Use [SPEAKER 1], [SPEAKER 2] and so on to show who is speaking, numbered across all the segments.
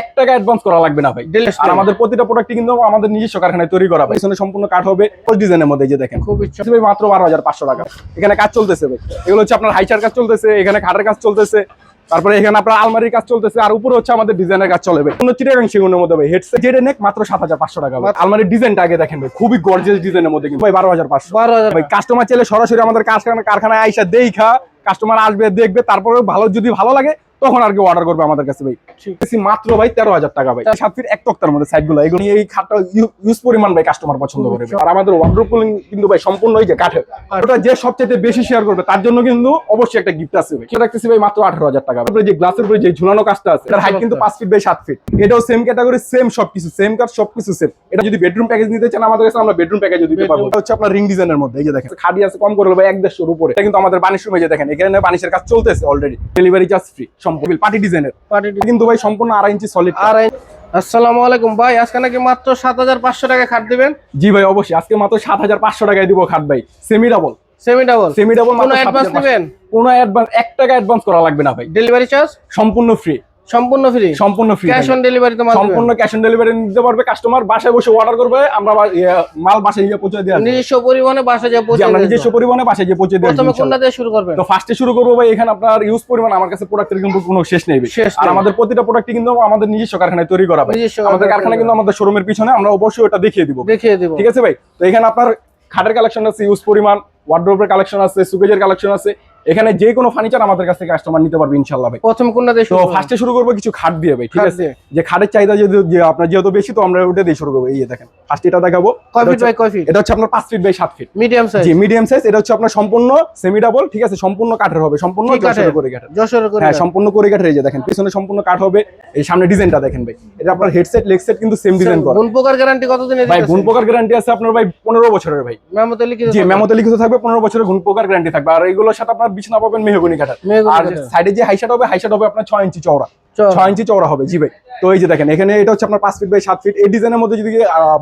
[SPEAKER 1] এক টাকা অ্যাডভান্স করা লাগবে না ভাই। আর আমাদের প্রতিটা প্রোডাক্ট কিন্তু আমাদের নিজস্ব কারখানায় তৈরি করা ভাই। এখানে সম্পূর্ণ কাঠ হবে ডিজাইনের মধ্যে এই যে দেখেন।
[SPEAKER 2] খুব ইচ্ছা।
[SPEAKER 1] ভাই মাত্র বারো হাজার পাঁচশো টাকা। এখানে কাজ চলতেছে ভাই। এগুলো হচ্ছে আপনার হাইচার কাজ চলতেছে এখানে খাটের কাজ চলতেছে তারপরে এখানে আপনার আলমারির কাজ চলতেছে আর উপরে হচ্ছে আমাদের ডিজাইনের কাজ চলবে কোনো চিটাগাং সেগুনের মধ্যে ভাই হেডসেট যেটা নেক মাত্র সাত হাজার পাঁচশো টাকা ভাই। আলমারির ডিজাইনটা আগে দেখেন ভাই খুবই গর্জিয়াস ডিজাইনের মধ্যে কিন্তু। ভাই বারো হাজার পাঁচশো।
[SPEAKER 2] বারো হাজার।
[SPEAKER 1] ভাই কাস্টমার চাইলে সরাসরি আমাদের কারখানা কারখানায় আইসা দেখা কাস্টমার আসবে দেখবে তারপরে ভালো যদি ভালো লাগে তখন আর কি অর্ডার করবে আমাদের কাছে ভাই। বেশি মাত্র ভাই তেরো হাজার টাকা ভাই। সাত ফিট এক তক্তার মধ্যে সাইডগুলো। এগুলো এই খাটটা ইউজ পরিমাণ ভাই কাস্টমার পছন্দ করে আর আমাদের ওয়ার্ড্রোপ কুলিং কিন্তু ভাই সম্পূর্ণ ওই যে কাঠের। ওটা যে সবচেয়ে বেশি শেয়ার করবে তার জন্য কিন্তু অবশ্যই একটা গিফট আছে ভাই। সেটা রাখতেছি ভাই মাত্র আঠারো হাজার টাকা। তারপরে যে গ্লাসের উপরে যে ঝুলানো কাজটা আছে এটার হাইট কিন্তু পাঁচ ফিট বাই সাত ফিট এটাও সেম ক্যাটাগরি সেম সবকিছু সেম কাজ সবকিছু সেম এটা যদি বেডরুম প্যাকেজ নিতে চান আমাদের কাছে আমরা বেডরুম প্যাকেজ দিতে পারব। এটা হচ্ছে আপনার রিং ডিজাইনের মধ্যে এই যে দেখেন। খাদি আছে কম করে ভাই এক দেড়শোর উপরে। এটা কিন্তু আমাদের বানিশ রুমে যে দেখেন এখানে বানিশের কাজ চলতেছে অলরেডি ডেলিভারি চার্জ ফ্রি সম্পূর্ণ পার্টি ডিজাইনের কিন্তু ভাই সম্পূর্ণ আড়াই ইঞ্চি সলিড
[SPEAKER 2] আসসালামু আলাইকুম ভাই আজকে নাকি মাত্র সাত হাজার পাঁচশো টাকা খাট দিবেন?
[SPEAKER 1] জি ভাই অবশ্যই। আজকে মাত্র সাত হাজার পাঁচশো টাকায় দিব খাট ভাই। Semi double
[SPEAKER 2] semi double
[SPEAKER 1] semi double
[SPEAKER 2] কোনো অ্যাডভান্স নেবেন?
[SPEAKER 1] কোনো অ্যাডভান্স এক টাকা অ্যাডভান্স করা লাগবে না ভাই।
[SPEAKER 2] ডেলিভারি চার্জ
[SPEAKER 1] সম্পূর্ণ ফ্রি
[SPEAKER 2] সম্পূর্ণ ফ্রি
[SPEAKER 1] সম্পূর্ণ ফ্রি
[SPEAKER 2] ক্যাশ অন ডেলিভারি তো
[SPEAKER 1] সম্পূর্ণ ক্যাশ অন ডেলিভারি নিতে পারবে কাস্টমার বাসায় বসে অর্ডার করবে আমরা ইয়ে, মাল বাসায় গিয়ে পৌঁছে
[SPEAKER 2] নিজস্ব পরিবহনে বাসা যা
[SPEAKER 1] জি,
[SPEAKER 2] পৌঁছে
[SPEAKER 1] আমরা নিজস্ব পরিমাণে বাসায় গিয়ে পৌঁছে
[SPEAKER 2] প্রথমে কোনটা দিয়ে শুরু করবেন?
[SPEAKER 1] তো ফার্স্টে শুরু করব ভাই এখানে আপনার ইউজ পরিমাণ আমার কাছে প্রোডাক্টের কিন্তু কোনো শেষ নেই আর আমাদের প্রতিটা প্রোডাক্ট কিন্তু আমাদের নিজস্ব কারখানায় তৈরি করা ভাই। আমাদের কারখানা কিন্তু আমাদের শোরুমের পিছনে আমরা অবশ্যই ওটা দেখিয়ে দিব।
[SPEAKER 2] দেখিয়ে দিব।
[SPEAKER 1] ঠিক আছে ভাই? তো এখানে আপনার খাটের কালেকশন আছে ইউজ পরিমাণ ওয়ার্ড্রোবের কালেকশন আছে সুকেজের কালেকশন আছে এখানে যে কোনো ফার্নিচার আমাদের কাছ থেকে কাস্টমার নিতে পারবে ইনশাল্লাহ ভাই।
[SPEAKER 2] প্রথম কোনটা দিয়ে
[SPEAKER 1] তো? ফার্স্টে শুরু করব কিছু খাট দিয়ে ভাই ঠিক আছে? যে খাটের চাহিদা যদি আপনার যেহেতু বেশি তো আমরা ওটা দিয়ে শুরু করব। এই দেখেন ফার্স্ট এটা দেখাবো। এটা হচ্ছে- এটা হচ্ছে আপনার পাঁচ ফিট বাই সাত ফিট
[SPEAKER 2] মিডিয়াম সাইজ
[SPEAKER 1] জি মিডিয়াম সাইজ এটা হচ্ছে আপনার সম্পূর্ণ সেমি ডাবল ঠিক আছে? সম্পূর্ণ কাঠের হবে সম্পূর্ণ? যশোরের করে কাঠের
[SPEAKER 2] যশোর করে
[SPEAKER 1] হ্যাঁ সম্পূর্ণ করে কাঠের এই যে দেখেন পিছনে সম্পূর্ণ কাঠ হবে। এই সামনে ডিজাইনটা দেখেন ভাই। এটা আপনার হেডসেট লেগ সেট কিন্তু সেম ডিজাইন করা।
[SPEAKER 2] গুণ প্রকার গ্যারান্টি কতদিন
[SPEAKER 1] ভাই গুণ প্রকার গ্যারান্টি আছে আপনার ভাই পনেরো বছরের ভাই।
[SPEAKER 2] মেমোতে লিখিত
[SPEAKER 1] জি মেমোতে লিখিত থাকবে পনেরো বছরের গুণ প্রকার গ্যারান্টি থাকবে। আর এইগুলোর সাথে আপনার বিছনা পাবেন মেহগুনি কাঠের। আর সাইডে যে হাইশাট হবে হাইশাট হবে আপনার ছয় ইঞ্চি চওড়া। ছয় ইঞ্চি চওড়া হবে জি ভাই। তো এই যে দেখেন এখানে এটা হচ্ছে আপনার পাঁচ ফিট বাই সাত ফিট এই ডিজাইনের মধ্যে যদি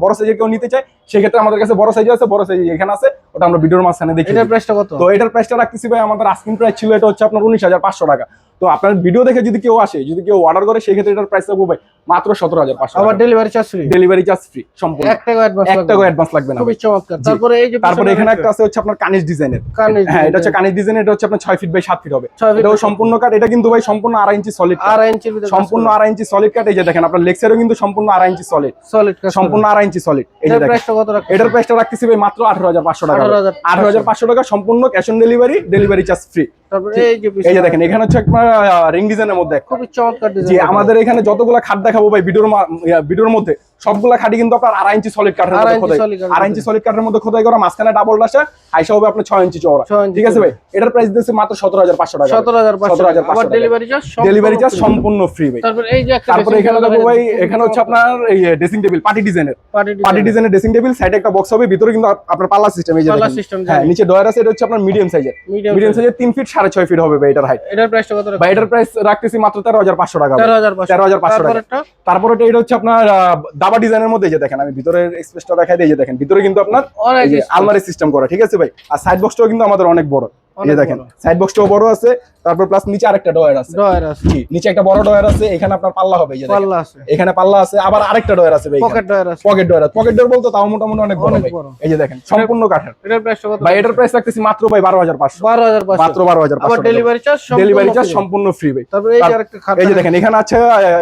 [SPEAKER 1] বড় সাইজের কেউ নিতে চায় সেক্ষেত্রে আমাদের কাছে বড় সাইজ আছে বড় সাইজ এখানে আছে। ওটা আমরা ভিডিওর মাঝখানে দেখি
[SPEAKER 2] এটার প্রাইসটা কত?
[SPEAKER 1] তো এটার প্রাইসটা রাখতেছি ভাই আমাদের আস্কিং প্রাইস ছিল এটা হচ্ছে আপনার উনিশ হাজার পাঁচশো টাকা। তো আপনার ভিডিও দেখে যদি কেউ আসে যদি কেউ অর্ডার করে সেক্ষেত্রে এটার প্রাইস রাখব ভাই মাত্র সতেরো হাজার পাঁচশো
[SPEAKER 2] আবার delivery charge free
[SPEAKER 1] delivery charge free সম্পূর্ণ।
[SPEAKER 2] এক টাকা অ্যাডভান্স
[SPEAKER 1] এক টাকা অ্যাডভান্স লাগবে না
[SPEAKER 2] খুবই চমৎকার। তারপরে এই যে
[SPEAKER 1] তারপরে এখানে একটা আছে হচ্ছে আপনার কানিজ ডিজাইনের হ্যাঁ এটা হচ্ছে। কানিজ ডিজাইন এটা হচ্ছে আপনার ছয় ফিট বাই সাত ফিট হবে। এটাও সম্পূর্ণ কাট এটা কিন্তু ভাই সম্পূর্ণ আড়াই ইঞ্চি সলিড
[SPEAKER 2] আড়াই ভিতরে
[SPEAKER 1] সম্পূর্ণ আড়াই ইঞ্চি সলিড কাঠ এই যে দেখেন আপনার লেক্সারও কিন্তু সম্পূর্ণ আড়াই ইঞ্চি সলিড
[SPEAKER 2] সলিড
[SPEAKER 1] সম্পূর্ণ আড়াই ইঞ্চি সলিড এই যে দেখেন। এটার প্রাইসটা রাখতেছি ভাই মাত্র আঠারো হাজার পাঁচশো টাকা।
[SPEAKER 2] 18,500
[SPEAKER 1] আঠারো হাজার পাঁচশো টাকা সম্পূর্ণ cash on delivery delivery charge free
[SPEAKER 2] এই যে
[SPEAKER 1] দেখেন এখানে হচ্ছে আপনার রিং ডিজাইনের মধ্যে একটা।
[SPEAKER 2] খুবই চমৎকার ডিজাইন
[SPEAKER 1] আমাদের এখানে যতগুলো খাট দেখাবো ভাই ভিডিওর মা- ভিডিওর মধ্যে সবগুলা খাটি কিন্তু আপনার আড়াই ইঞ্চি সলিড কাঠের মধ্যে খোদাই। আড়াই ইঞ্চি সলিড কাঠের মধ্যে খোদাই করা মাঝখানে ডাবল ডাসা হাইসা হবে আপনার ছয় ইঞ্চি চওড়া। ঠিক আছে ভাই? এটার প্রাইস দিচ্ছে মাত্র সতেরো হাজার পাঁচশো টাকা
[SPEAKER 2] সতেরো হাজার
[SPEAKER 1] সতেরো হাজার পাঁচশো
[SPEAKER 2] ডেলিভারি চার্জ
[SPEAKER 1] ডেলিভারি চার্জ সম্পূর্ণ ফ্রি ভাই।
[SPEAKER 2] তারপর এই যে একটা
[SPEAKER 1] তারপরে এখানে দেখো ভাই এখানে হচ্ছে আপনার এই ড্রেসিং টেবিল পার্টি ডিজাইনের পার্টি ডিজাইনের ড্রেসিং টেবিল সাইডে একটা বক্স হবে ভিতরে কিন্তু আপনার পাল্লা সিস্টেম এই যে
[SPEAKER 2] পাল্লা system
[SPEAKER 1] হ্যাঁ নিচে ডয়ার আছে এটা হচ্ছে আপনার মিডিয়াম সাইজের মিডিয়াম। সাইজের তিন ফিট সাড়ে ছয় ফিট হবে ভাই এটার হাইট
[SPEAKER 2] এটার প্রাইসটা কত রাখছেন?
[SPEAKER 1] এটার প্রাইস রাখতেছি মাত্র তেরো হাজার পাঁচশো টাকা
[SPEAKER 2] তেরো হাজার পাঁচশো।
[SPEAKER 1] টাকা? তারপরে এটা হচ্ছে আপনার আহ, ডিজাইনের মধ্যে যে দেখেন আমি ভিতরের এক্সপ্রেসটা দেখাই দিই এই যে দেখেন ভিতরে কিন্তু আপনার। আলমারি সিস্টেম করা ঠিক আছে ভাই? আর সাইড বক্সটাও কিন্তু আমাদের অনেক বড়। এই দেখেন সাইড বক্সটাও বড় আছে তারপর প্লাস নিচে আরেকটা ডয়ার আছে।
[SPEAKER 2] ডয়ার আছে।
[SPEAKER 1] নিচে একটা বড় ডয়ার আছে এখানে আপনার পাল্লা হবে এই যে
[SPEAKER 2] পাল্লা আছে।
[SPEAKER 1] এখানে পাল্লা আছে আবার আরেকটা ডয়ার আছে ভাই
[SPEAKER 2] পকেট ডয়ার আছে।
[SPEAKER 1] পকেট ডয়ার পকেট ডয়ার বলতে তাও মোটামুটি অনেক বড় ভাই। এই যে দেখেন সম্পূর্ণ কাঠের।
[SPEAKER 2] এটার প্রাইসটা কত
[SPEAKER 1] ভাই এটার প্রাইস রাখতেছি মাত্র ভাই বারো হাজার পাঁচশো।
[SPEAKER 2] বারো হাজার
[SPEAKER 1] মাত্র
[SPEAKER 2] পাঁচশো
[SPEAKER 1] বারো হাজার
[SPEAKER 2] আবার ডেলিভারি চার্জ
[SPEAKER 1] ডেলিভারি চার্জ সম্পূর্ণ ফ্রি ভাই।
[SPEAKER 2] তারপরে এই যে আরেকটা খাট
[SPEAKER 1] এই যে দেখেন এখানে আছে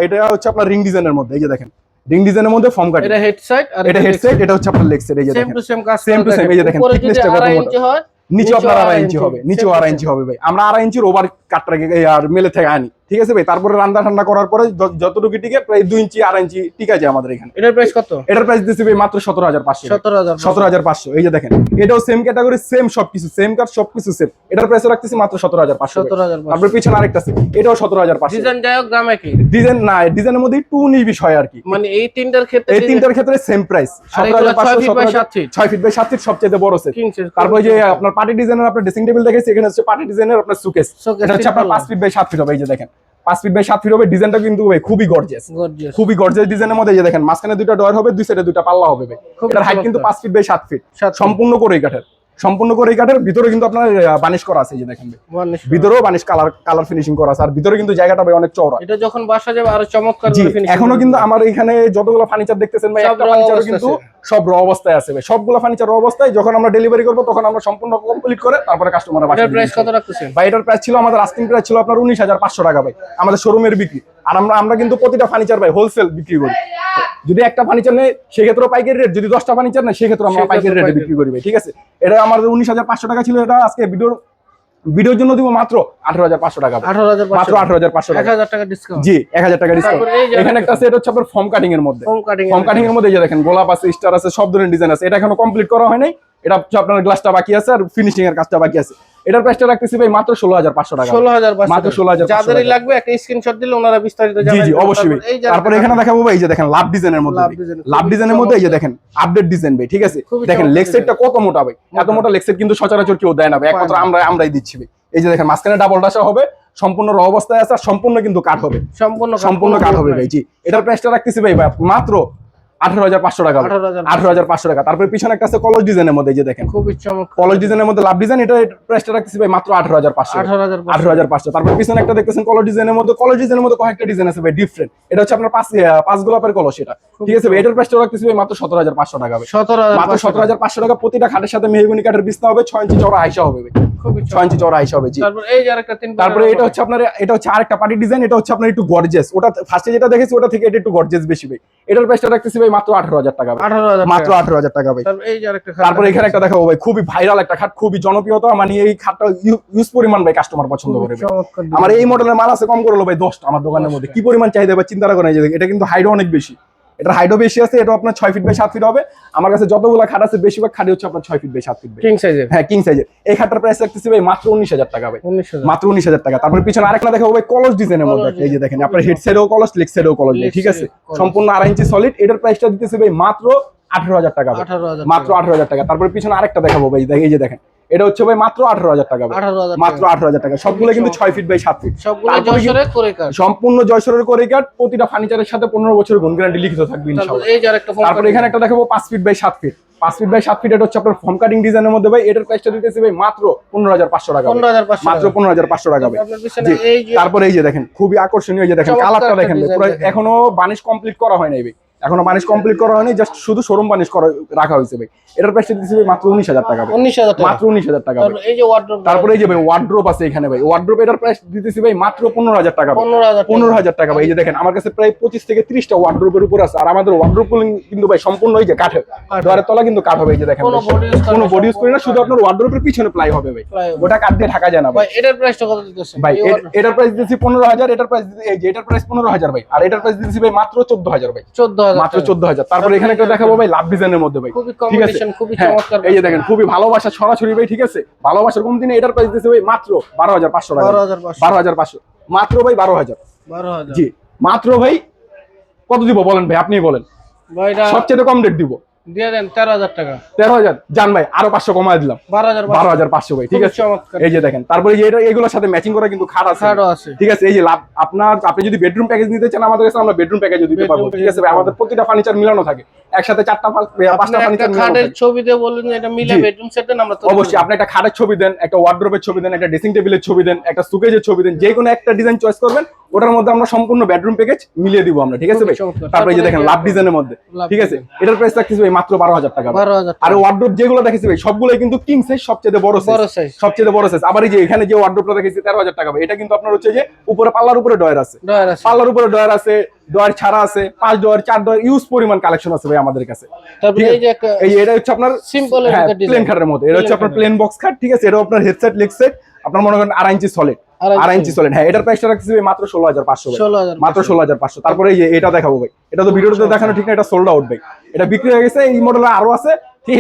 [SPEAKER 1] এটা হচ্ছে আপনার রিং ডিজাইনের মধ্যে এই যে দেখেন। রিং ডিজাইনের মধ্যে ফর্ম কাট
[SPEAKER 2] এটা হেড সাইড আর
[SPEAKER 1] এটা হেডসেট এটা হচ্ছে আপনার লেগ সাইড এই যে
[SPEAKER 2] সেম টু সেম কাজ
[SPEAKER 1] সেম টু সেম এই যে দেখেন,
[SPEAKER 2] উপরে যদি
[SPEAKER 1] thickness টা কত মোটা।
[SPEAKER 2] ইঞ্চি হয়
[SPEAKER 1] নিচে আপনার আড়াই ইঞ্চি হবে
[SPEAKER 2] নিচে
[SPEAKER 1] নিচেও আড়াই ইঞ্চি হবে ভাই। আমরা আড়াই ইঞ্চির ওভার কাটটাকে আর মেলে থেকে আনি। ঠিক আছে ভাই? তারপরে রান্না ঠান্ডা করার পরে যতটুকু টিকে প্রায় দুই ইঞ্চি আড়াই ইঞ্চি টিকা যায় আমাদের এখানে।
[SPEAKER 2] এটার প্রাইস কত?
[SPEAKER 1] এটার প্রাইস দিচ্ছি ভাই মাত্র সতেরো হাজার পাঁচশো।
[SPEAKER 2] সতেরো হাজার
[SPEAKER 1] সতেরো হাজার পাঁচশো। এই যে দেখেন এটাও সেম ক্যাটাগরি সেম সবকিছু সেম কাঠ সবকিছু সেম এটার প্রাইস রাখতেছি মাত্র সতেরো হাজার পাঁচশো।
[SPEAKER 2] সতেরো হাজার
[SPEAKER 1] তারপরে পিছনে আরেকটা আছে এটাও সতেরো হাজার পাঁচশো।
[SPEAKER 2] ডিজাইন যাই হোক দাম একই।
[SPEAKER 1] ডিজাইন না ডিজাইনের মধ্যে একটু উনিশ বিশ হয় আর কি।
[SPEAKER 2] মানে এই তিনটার ক্ষেত্রে
[SPEAKER 1] এই তিনটার ক্ষেত্রে সেম প্রাইস সতেরো হাজার পাঁচশো
[SPEAKER 2] ছয়
[SPEAKER 1] ফিট বাই সাত ফিট সবচেয়ে বড় সেট তারপর যে আপনার পার্টি ডিজাইনের আপনার ড্রেসিং টেবিল দেখেছি এখানে হচ্ছে পার্টি ডিজাইনের আপনার সুকেস এটা হচ্ছে আপনার। পাঁচ ফিট বাই সাত ফিট হবে এই যে দেখেন। পাঁচ ফিট বাই সাত ফিট হবে ডিজাইনটা কিন্তু ভাই খুবই গর্জিয়াস খুবই গর্জেস ডিজাইনের মধ্যে যে দেখেন মাঝখানে দুইটা ডয়ার হবে দুই সাইডে দুইটা পাল্লা হবে ভাই। এটার হাইট কিন্তু পাঁচ ফিট বাই সাত ফিট সম্পূর্ণ করে কাঠের। সম্পূর্ণ করে এই কাঠের ভিতরে কিন্তু আপনার বানিশ করা আছে যে দেখেন ভিতরেও বানিশ কালার কালার ফিনিশিং করা আছে আর ভিতরে কিন্তু জায়গাটা ভাই অনেক চওড়া।
[SPEAKER 2] এটা যখন বাসা যাবে আরও চমৎকার এখনও
[SPEAKER 1] কিন্তু আমার এখানে যতগুলো ফার্নিচার দেখতেছেন ভাই একটা ফার্নিচার কিন্তু সব র অবস্থায় আছে ভাই। সবগুলো ফার্নিচার র অবস্থায় যখন আমরা ডেলিভারি করব তখন আমরা সম্পূর্ণ কমপ্লিট করে তারপরে কাস্টমারের
[SPEAKER 2] এটার প্রাইস কত রাখতেছেন?
[SPEAKER 1] ভাই এটার প্রাইস ছিল আমাদের আস্তিং প্রাইস ছিল আপনার উনিশ হাজার পাঁচশো টাকা ভাই আমাদের শোরুমের বিক্রি। আর আমরা আমরা কিন্তু প্রতিটা ফার্নিচার পাই হোলসেল বিক্রি করি। যদি একটা ফার্নিচার নেই সেক্ষেত্রে পাইকারি রেট যদি দশটা ফার্নিচার নেই সেক্ষেত্রে আমরা পাইকারি রেটে বিক্রি করি ঠিক আছে? এটা আমাদের উনিশ হাজার পাঁচশো টাকা ছিল এটা আজকে ভিডিওর ভিডিওর জন্য দিব মাত্র আঠারো হাজার পাঁচশো টাকা। মাত্র আঠারো হাজার পাঁচশো টাকা।
[SPEAKER 2] ডিসকাউন্ট
[SPEAKER 1] জি এক হাজার টাকা ডিসকাউন্ট এখানে একটা এটা হচ্ছে আপনার ফর্ম কাটিং এর মধ্যে। ফর্ম কাটিং এর মধ্যে। যে দেখেন গোলাপ আছে স্টার আছে সব ধরনের ডিজাইন আছে। এটা এখনও কমপ্লিট করা হয় নাই। এটা হচ্ছে আপনার গ্লাসটা বাকি আছে আর ফিনিশিং এর কাজটা বাকি আছে। এটার প্রাইসটা রাখতেছি ভাই মাত্র ষোলো হাজার পাঁচশো টাকা।
[SPEAKER 2] ষোলো হাজার
[SPEAKER 1] মাত্র 16,500
[SPEAKER 2] যাদেরই লাগবে একটা স্ক্রিনশট দিলে ওনারা বিস্তারিত
[SPEAKER 1] জি জি অবশ্যই।
[SPEAKER 2] তারপর
[SPEAKER 1] এখানে দেখাবো ভাই এই যে দেখেন লাভ ডিজাইনের মধ্যে
[SPEAKER 2] লাভ
[SPEAKER 1] ডিজাইনের মধ্যে এই যে দেখেন আপডেট ডিজাইন ভাই ঠিক আছে? দেখেন লেগ সেটটা কত মোটা ভাই? এত
[SPEAKER 2] মোটা।
[SPEAKER 1] লেগ সেট কিন্তু সচরাচর কেউ দেয় না ভাই। একমাত্র আমরা আমরাই দিচ্ছি ভাই। এই যে দেখেন মাঝখানে ডাবল ডাসা হবে সম্পূর্ণ র অবস্থায় আছে আর সম্পূর্ণ কিন্তু কাঠ হবে।
[SPEAKER 2] সম্পূর্ণ
[SPEAKER 1] সম্পূর্ণ কাঠ হবে ভাই। জি। এটার প্রাইসটা রাখতেছি ভাই মাত্র আঠারো হাজার পাঁচশো টাকা আঠারো হাজার পাঁচশো। টাকা। তারপরে পিছনে একটা আছে কলস ডিজাইনের মধ্যে যে দেখেন।
[SPEAKER 2] খুবই চমৎকার।
[SPEAKER 1] কলস ডিজাইনের মধ্যে লাভ ডিজাইন এটা প্রাইসটা রাখতেছি ভাই মাত্র আঠারো হাজার পাঁচশো।
[SPEAKER 2] আঠারো হাজার
[SPEAKER 1] পাঁচশো। তারপর পিছনে একটা দেখতেছেন কলর ডিজাইনের মধ্যে কলর ডিজাইনের মধ্যে কয়েকটা ডিজাইন আছে ভাই ডিফারেন্ট এটা হচ্ছে আপনার পাঁচ পাঁচ গোলাপের কলস এটা। ঠিক আছে ভাই এটার প্রাইসটা রাখতেছি ভাই মাত্র সতেরো হাজার পাঁচশো টাকা
[SPEAKER 2] সতেরো
[SPEAKER 1] মাত্র সতেরো হাজার পাঁচশো টাকা প্রতিটা খাটের সাথে মেহগুনি কাঠের বিছনা হবে ছয় ইঞ্চি চড়া হাইসা হবে ছয় ইঞ্চি চড়া জি।
[SPEAKER 2] তারপর
[SPEAKER 1] এটা হচ্ছে আপনার এটা হচ্ছে আরেকটা পার্টি ডিজাইন এটা হচ্ছে আপনার একটু গর্জেস ওটা ফার্স্টে যেটা দেখেছি ওটা থেকে এটা একটু গর্জেস বেশি ভাই। এটার প্রাইসটা রাখতেছি ভাই মাত্র আঠারো হাজার টাকা মাত্র আঠারো হাজার টাকা ভাই।
[SPEAKER 2] তারপর
[SPEAKER 1] এখানে একটা দেখাবো ভাই খুবই ভাইরাল একটা খাট খুবই জনপ্রিয়তা। মানে এই খাটটা ইউজ পরিমাণ ভাই কাস্টমার পছন্দ করে আমার এই মডেলের মাল আছে কম করে হলো ভাই দশটা আমার দোকানের মধ্যে। কি পরিমাণ চাহিদা বা চিন্তা করেন এটা কিন্তু হাইটও অনেক বেশি। এটা হাইটও বেশি আছে এটা আপনার ছয় ফিট বাই সাত ফিট হবে। আমার কাছে যতগুলো খাট আছে বেশিরভাগ খাটই হচ্ছে আপনার ছয় ফিট বাই সাত ফিট
[SPEAKER 2] কিং সাইজের
[SPEAKER 1] হ্যাঁ কিং সাইজের এই খাটার প্রাইস রাখতেছি ভাই মাত্র উনিশ হাজার টাকা ভাই। মাত্র উনিশ হাজার টাকা। তারপরে পিছনে আরেকটা দেখাবো ভাই কলস ডিজাইনের মধ্যে। এই যে দেখেন আপনার
[SPEAKER 2] হেডসেটও
[SPEAKER 1] হেড সাইডেও কলস লেগ সাইডেও কলস ঠিক আছে। সম্পূর্ণ আড়াই ইঞ্চি সলিড এটার প্রাইসটা দিতেছি ভাই মাত্র আঠারো হাজার টাকা মাত্র আঠারো হাজার টাকা। তারপরে পিছনে আরেকটা দেখাবো ভাই এই যে দেখেন। এটা হচ্ছে ভাই মাত্র আঠারো হাজার টাকা মাত্র আঠারো হাজার টাকা। সবগুলো কিন্তু ছয় ফিট বাই সাত ফিট। সম্পূর্ণ জয়সরের করে কাট প্রতিটা ফার্নিচারের সাথে পনেরো বছর গুণ গ্যারান্টি লিখিত থাকবে
[SPEAKER 2] তারপর
[SPEAKER 1] এখানে একটা দেখাবো পাঁচ ফিট বাই সাত ফিট। পাঁচ ফিট বাই সাত ফিট এটা হচ্ছে আপনার ফর্ম কাটিং ডিজাইনের মধ্যে ভাই। এটার প্রাইসটা দিতেছি ভাই মাত্র পনেরো হাজার পাঁচশো টাকা মাত্র পনেরো হাজার পাঁচশো টাকা তারপরে এই যে দেখেন খুবই আকর্ষণীয় যে দেখেন কালারটা দেখেন। এখনও বানিশ কমপ্লিট করা হয় নাই ভাই। এখনও বানিশ কমপ্লিট করা হয়নি জাস্ট শুধু শোরুম বানিশ করা রাখা হয়েছে ভাই। এটার প্রাইস দিতেছি ভাই মাত্র উনিশ হাজার টাকা
[SPEAKER 2] উনিশ হাজার টাকা।
[SPEAKER 1] মাত্র উনিশ হাজার টাকা
[SPEAKER 2] এই যে ওয়ার্ড্রোব
[SPEAKER 1] তারপরে এই যে ভাই ওয়ার্ড্রোপ আছে এখানে ভাই। ওয়ার্ড্রোপ এটার প্রাইস দিতেছি ভাই মাত্র পনেরো হাজার টাকা
[SPEAKER 2] পনেরো হাজার
[SPEAKER 1] টাকা। ভাই এই যে দেখেন আমার কাছে প্রায় পঁচিশ থেকে ত্রিশটা ওয়ার্ড্রোপের উপর আছে। আর আমাদের ওয়ার্ড্রোপ কিন্তু ভাই সম্পূর্ণ এই যে কাঠে দ্বারের তলা কিন্তু কাঠ হবে এই যে দেখেন
[SPEAKER 2] কোনো
[SPEAKER 1] বডি ইউজ করি না শুধু আপনার ওয়ার্ড্রোপের পিছনে প্লাই হবে ভাই। ওটা কাঠ দিয়ে ঢাকা যায় না ভাই।
[SPEAKER 2] এটার প্রাইসটা কত দিতেছেন?
[SPEAKER 1] ভাই এটার প্রাইস দিচ্ছি পনেরো হাজার এটার প্রাইস এই যে এটার প্রাইস পনেরো হাজার ভাই। আর এটার প্রাইস দিচ্ছি ভাই মাত্র চোদ্দ হাজার ভাই।
[SPEAKER 2] চোদ্দ
[SPEAKER 1] মাত্র
[SPEAKER 2] টাকা।
[SPEAKER 1] চোদ্দ হাজার। তারপরে এখানে একটা দেখাবো ভাই লাভ ডিজাইনের মধ্যে ভাই।
[SPEAKER 2] খুবই
[SPEAKER 1] ঠিক আছে?
[SPEAKER 2] খুবই
[SPEAKER 1] হ্যাঁ,
[SPEAKER 2] চমৎকার
[SPEAKER 1] এই যে দেখেন খুবই ভালোবাসা ছড়াছড়ি ভাই ঠিক আছে? ভালোবাসার কোন দিনে এটার প্রাইস দিয়েছে ভাই মাত্র বারো হাজার পাঁচশো টাকা।
[SPEAKER 2] বারো হাজার পাঁচশো।
[SPEAKER 1] বারো হাজার পাঁচশো। মাত্র ভাই বারো হাজার। জি মাত্র ভাই কত দিব বলেন ভাই? আপনি বলেন।
[SPEAKER 2] ভাই
[SPEAKER 1] সবচেয়ে কম রেট দিব।
[SPEAKER 2] দিয়ে দেন তেরো হাজার টাকা।
[SPEAKER 1] তেরো হাজার। জান ভাই আরও পাঁচশো কমায় দিলাম।
[SPEAKER 2] বারো হাজার
[SPEAKER 1] বারো হাজার পাঁচশো ভাই ঠিক আছে? এই যে দেখেন তারপরে এটা এগুলোর সাথে ম্যাচিং করা কিন্তু খাট আছে।
[SPEAKER 2] আছে।
[SPEAKER 1] ঠিক আছে? এই যে লাভ আপনার আপনি যদি বেডরুম প্যাকেজ নিতে চান আমাদের কাছে আমরা বেডরুম প্যাকেজও দিতে পারব। ঠিক আছে ভাই? আমাদের প্রতিটা ফার্নিচার মিলানো থাকে। একসাথে চারটা পাঁচটা
[SPEAKER 2] একটা
[SPEAKER 1] ফার্নিচার
[SPEAKER 2] খাটের
[SPEAKER 1] থাকে।
[SPEAKER 2] ছবি দিয়ে বললেন এটা মিলে
[SPEAKER 1] জি।
[SPEAKER 2] বেডরুম সেট দেন আমরা
[SPEAKER 1] অবশ্যই আপনি একটা খাটের ছবি দেন একটা ওয়ার্ড্রোবের ছবি দেন একটা ড্রেসিং টেবিলের ছবি দেন একটা সুকেজের ছবি দেন যে কোনো একটা ডিজাইন চয়েস করবেন ওটার মধ্যে আমরা সম্পূর্ণ বেডরুম প্যাকেজ মিলিয়ে দিব আমরা ঠিক আছে ভাই? তারপরে যে দেখেন লাভ ডিজাইনের মধ্যে ঠিক আছে? এটার প্রাইস রাখতেছি ভাই মাত্র বারো হাজার টাকা। আর ওয়ার্ড্রোব যেগুলো দেখেছি ভাই সবগুলোই কিন্তু কিং সাইজ সবচেয়ে বড় সাইজ সবচেয়ে বড় সাইজ আবার এই যে এখানে যে ওয়ার্ড্রোবটা দেখেছি তেরো হাজার টাকা ভাই এটা কিন্তু আপনার হচ্ছে যে উপরে পাল্লার উপরে ডয়ার আছে। পাল্লার উপরে ডয়ার আছে ডয়ার ছাড়া আছে পাঁচ ডয়ার চার ডয়ার ইউজ পরিমাণ কালেকশন আছে ভাই আমাদের কাছে।
[SPEAKER 2] তারপরে এই যে
[SPEAKER 1] এই যে এটা হচ্ছে আপনার
[SPEAKER 2] সিম্পল
[SPEAKER 1] প্লেন খাটের মধ্যে। এটা হচ্ছে আপনার প্লেন বক্স খাট ঠিক আছে? এটা আপনার হেডসেট লেগ সেট আপনার মনে করেন আড়াই ইঞ্চি সলিড
[SPEAKER 2] আড়াই ইঞ্চি
[SPEAKER 1] সলিড হ্যাঁ এটার প্রাইসটা রাখছি মাত্র ষোলো হাজার পাঁচশো মাত্র ষোলো হাজার পাঁচশো। তারপরে এই যে এটা দেখাবো ভাই। এটা তো ভিডিওতে দেখানো ঠিক না এটা সোল্ড আউট ভাই। এটা বিক্রি হয়ে গেছে এই মডেল আরও আছে। ঠিক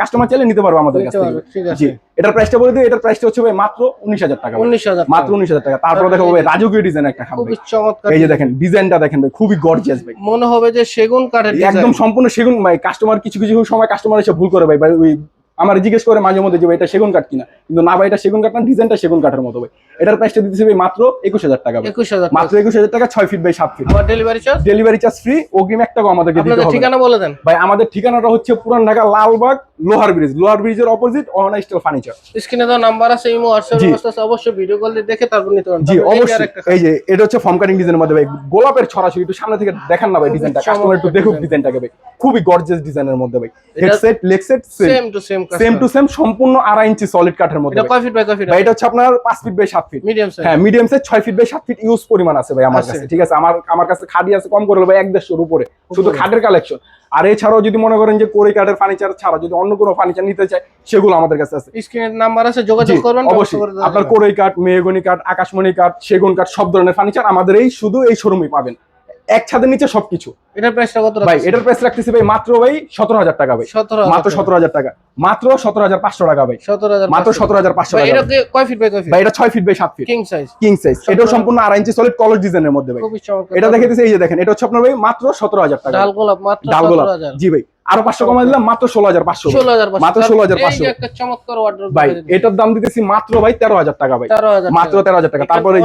[SPEAKER 1] কাস্টমার চাইলে নিতে পারব আমাদের কাছ থেকে। জি এটার প্রাইসটা বলে দিই এটার প্রাইসটা হচ্ছে ভাই মাত্র উনিশ হাজার টাকা ভাই।
[SPEAKER 2] উনিশ হাজার
[SPEAKER 1] মাত্র উনিশ হাজার টাকা। তারপরে দেখাবো ভাই রাজকীয় ডিজাইন একটা।
[SPEAKER 2] চমৎকার
[SPEAKER 1] এই যে দেখেন ডিজাইনটা দেখেন ভাই খুবই গর্জিয়াস ভাই।
[SPEAKER 2] মনে হবে যে সেগুন কাঠের
[SPEAKER 1] একদম সম্পূর্ণ সেগুন ভাই কাস্টমার কিছু কিছু সময় কাস্টমার এসে ভুল করে ভাই ভাই ওই আমার জিজ্ঞেস করে মাঝে মধ্যে যে এটা সেগুন কাঠ কিনা? কিন্তু না ভাই এটা সেগুন কাঠ না ডিজাইনটা সেগুন কাঠের মতো ভাই। এটার প্রাইসটা দিতেছি ভাই মাত্র একুশ হাজার টাকা
[SPEAKER 2] একুশ হাজার
[SPEAKER 1] মাত্র একুশ হাজার টাকা ছয় ফিট বাই সাত ফিট
[SPEAKER 2] আমার delivery charge
[SPEAKER 1] delivery charge free অগ্রিম এক টাকা আমাদেরকে দিতে হবে।
[SPEAKER 2] ঠিকানা বলে দেন।
[SPEAKER 1] ভাই আমাদের ঠিকানাটা হচ্ছে পুরান ঢাকা লালবাগ লোহার ব্রিজ লোহার ব্রিজের অপোজিট অহনা স্টিল ফার্নিচার
[SPEAKER 2] স্ক্রিনে দেওয়া নাম্বার আছে ইমো হোয়াটসঅ্যাপ ব্যবস্থা আছে অবশ্যই ভিডিও কল দিয়ে দেখে তারপর নিতে পারেন
[SPEAKER 1] জি অবশ্যই। এই যে এটা হচ্ছে ফর্ম কাটিং ডিজাইনের মধ্যে ভাই। গোলাপের ছড়াছড়ি একটু সামনে থেকে দেখান না ভাই ডিজাইনটা কাস্টমার একটু দেখুক ডিজাইনটাকে ভাই। খুবই গর্জিয়াস ডিজাইনের মধ্যে ভাই। Headset leg set
[SPEAKER 2] same to same
[SPEAKER 1] same to same সম্পূর্ণ আড়াই ইঞ্চি সলিড কাঠের মধ্যে
[SPEAKER 2] এটা কয় ফিট বাই কয় ফিট
[SPEAKER 1] ভাই এটা হচ্ছে আপনার পাঁচ ফিট বাই সাত ফিট
[SPEAKER 2] মিডিয়াম সাইজ
[SPEAKER 1] হ্যাঁ মিডিয়াম সাইজ ছয় ফিট বাই সাত ফিট ইউজ পরিমাণ আছে ভাই আমার কাছে ঠিক আছে? আমার আমার কাছে খাদি আছে কম করে ভাই এক দেড়শোর উপরে। শুধু। খাটের কালেকশন আর এছাড়াও যদি মনে করেন যে কোরে কাঠের ফার্নিচার ছাড়া যদি অন্য কোনো ফার্নিচার নিতে চায় সেগুলো আমাদের কাছে আছে।
[SPEAKER 2] স্ক্রিনে নাম্বার আছে যোগাযোগ করবেন
[SPEAKER 1] অবশ্যই। আপনার। কোরই কাঠ মেহগনি কাঠ আকাশমণি কাঠ সেগুন কাঠ সব ধরনের ফার্নিচার আমাদের এই শুধু এই শোরুমে পাবেন। এক ছাদের নিচে সবকিছু।
[SPEAKER 2] এটার প্রাইসটা কত
[SPEAKER 1] ভাই এটার প্রাইস রাখতেছি ভাই মাত্র ভাই সতেরো হাজার টাকা ভাই। মাত্র সতেরো হাজার টাকা। মাত্র সতেরো হাজার পাঁচশো টাকা ভাই।
[SPEAKER 2] সতেরো হাজার
[SPEAKER 1] মাত্র সতেরো হাজার পাঁচশো টাকা
[SPEAKER 2] এটা
[SPEAKER 1] ভাই।
[SPEAKER 2] কয় ফিট বাই কয় ফিট
[SPEAKER 1] ভাই এটা ছয় ফিট বাই সাত feet
[SPEAKER 2] king size
[SPEAKER 1] king size এটাও সম্পূর্ণ আড়াই ইঞ্চি সলিড কলর ডিজাইনের মধ্যে ভাই। এটা দেখে দিচ্ছি এই যে দেখেন এটা হচ্ছে আপনার ভাই মাত্র সতেরো হাজার টাকা।
[SPEAKER 2] ডাল গোলাপ মাত্র
[SPEAKER 1] ডাল গোলাপ। জি ভাই। আরও পাঁচশো কমাই দিলাম মাত্র ষোলো হাজার পাঁচশো মাত্র ষোলো হাজার পাঁচশো। ভাই এটার দাম দিতেছি মাত্র ভাই তেরো হাজার টাকা ভাই। মাত্র তেরো হাজার টাকা। তারপরে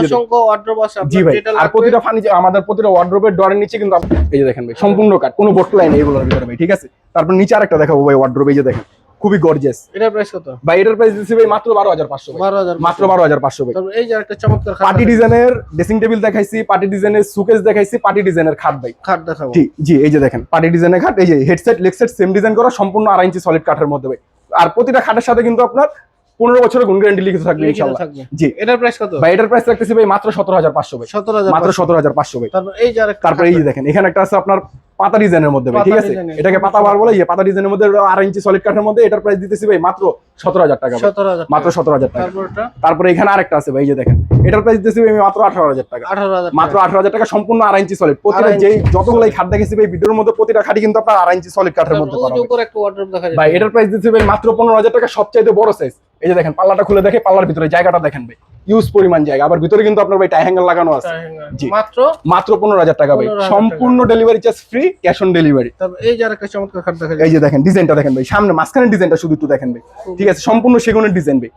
[SPEAKER 1] জি ভাই আর প্রতিটা ফার্নিচার আমাদের প্রতিটা ওয়ার্ড্রোবের ডরের নিচে কিন্তু এই যে দেখেন ভাই সম্পূর্ণ কাঠ কোনো বোর্ড লাইন এগুলোর ভিতরে ভাই ঠিক আছে? তারপর নিচে আরেকটা দেখাবো ভাই ওয়ার্ড্রোব এই যে দেখেন। খুবই গর্জিয়াস
[SPEAKER 2] এটার প্রাইস কত?
[SPEAKER 1] ভাই এটার প্রাইস দিচ্ছি ভাই মাত্র বারো হাজার পাঁচশো
[SPEAKER 2] বারো হাজার
[SPEAKER 1] মাত্র বারো হাজার পাঁচশো ভাই।
[SPEAKER 2] তারপর এই যে একটা চমৎকার খাট
[SPEAKER 1] পার্টি ডিজাইনের ড্রেসিং টেবিল দেখাইছি পার্টি ডিজাইনের সুকেস দেখাইছি পার্টি ডিজাইনের খাট ভাই।
[SPEAKER 2] খাট দেখাবো।
[SPEAKER 1] জি জি এই যে দেখেন পার্টি ডিজাইনের খাট এই যে হেডসেট লেগসেট সেম ডিজাইন করা সম্পূর্ণ আড়াই ইঞ্চি সলিড কাঠের মধ্যে ভাই। আর প্রতিটা খাটের সাথে কিন্তু আপনার পনেরো বছরের গুণ গ্যারান্টি লিখিত থাকবে
[SPEAKER 2] লিখিত
[SPEAKER 1] ইনশাল্লাহ জি।
[SPEAKER 2] এটার প্রাইস কত?
[SPEAKER 1] ভাই এটার প্রাইস রাখতেছি ভাই মাত্র সতেরো হাজার পাঁচশো ভাই।
[SPEAKER 2] সতেরো হাজার
[SPEAKER 1] মাত্র সতেরো হাজার পাঁচশো ভাই।
[SPEAKER 2] তারপরে এই যে
[SPEAKER 1] দেখেন এখানে একটা আছে আপনার পাতা ডিজাইনের মধ্যে ভাই ঠিক আছে? এটাকে পাতা বার বলে ইয়ে পাতা ডিজাইনের মধ্যে আড়াই ইঞ্চি সলিড কাঠের মধ্যে এটার প্রাইস দিতেছি ভাই মাত্র সতেরো হাজার টাকা মাত্র সতেরো হাজার টাকা।
[SPEAKER 2] তারপরে
[SPEAKER 1] এখানে আরেকটা আছে ভাই যে দেখেন। এটার প্রাইস দিতেছি ভাই মাত্র আঠারো হাজার টাকা। মাত্র আঠারো হাজার টাকা সম্পূর্ণ আড়াই ইঞ্চি সলিড প্রতিটা যেই যতগুলাই খাট দেখেছি ভাই ভিডিওর মধ্যে প্রতিটা খাটি কিন্তু আপনার আড়াই ইঞ্চি সলিড কাঠের মধ্যে ভাই এটার প্রাইস দিচ্ছে ভাই মাত্র পনেরো হাজার টাকা সবচাইতে বড় সাইজ এই যে দেখেন পাল্লাটা খুলে দেখে পাল্লার ভিতরে জায়গাটা দেখেন ভাই। ইউজ পরিমাণ জায়গা। আবার ভিতরে কিন্তু আপনার ভাই টাই হ্যাঙ্গেল লাগানো আছে। জি।
[SPEAKER 2] মাত্র?
[SPEAKER 1] মাত্র পনেরো হাজার টাকা ভাই। সম্পূর্ণ delivery charge free cash on delivery
[SPEAKER 2] এই যে আরেকটা চমৎকার খাট দেখা
[SPEAKER 1] এই যে দেখেন ডিজাইনটা দেখেন ভাই। সামনে মাঝখানের ডিজাইনটা শুধু একটু দেখেন ভাই। ঠিক আছে সম্পূর্ণ সেগুনের ডিজাইন ভাই।